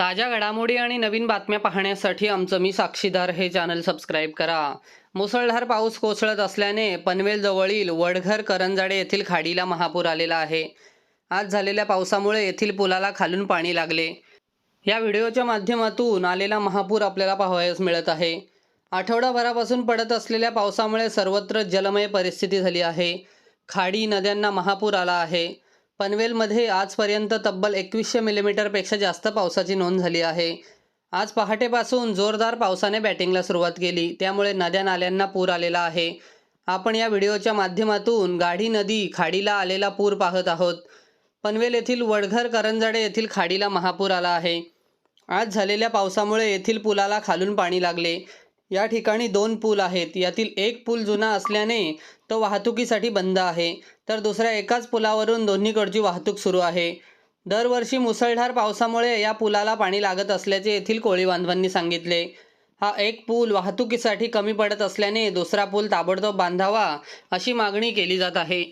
ताज्या घडामोडी आणि नवीन बातम्या पाहण्यासाठी आमचं मी साक्षीदार हे चॅनल सबस्क्राईब करा. मुसळधार पाऊस कोसळत असल्याने पनवेलजवळील वडघर करंजाडे येथील खाडीला महापूर आलेला आहे. आज झालेल्या पावसामुळे येथील पुलाला खालून पाणी लागले. या व्हिडिओच्या माध्यमातून आलेला महापूर आपल्याला पाहावयास मिळत आहे. आठवडाभरापासून पडत असलेल्या पावसामुळे सर्वत्र जलमय परिस्थिती झाली आहे. खाडी नद्यांना महापूर आला आहे. पनवेलमध्ये आजपर्यंत तब्बल एकवीसशे मिलीमीटरपेक्षा जास्त पावसाची नोंद झाली आहे. आज पहाटेपासून जोरदार पावसाने बॅटिंगला सुरुवात केली. त्यामुळे नद्या नाल्यांना पूर आलेला आहे. आपण या व्हिडिओच्या माध्यमातून गाढी नदी खाडीला आलेला पूर पाहत आहोत. पनवेल येथील वडघर करंजाडे येथील खाडीला महापूर आला आहे. आज झालेल्या पावसामुळे येथील पुलाला खालून पाणी लागले. या ठिकाणी दोन पूल आहेत. यातील एक पूल जुना असल्याने तो वाहतुकीसाठी बंद आहे. तर दुसऱ्या एकाच पुलावरून दोन्हीकडची वाहतूक सुरू आहे. दरवर्षी मुसळधार पावसामुळे या पुलाला पाणी लागत असल्याचे येथील कोळी बांधवांनी सांगितले. हा एक पूल वाहतुकीसाठी कमी पडत असल्याने दुसरा पूल ताबडतोब बांधावा अशी मागणी केली जात आहे.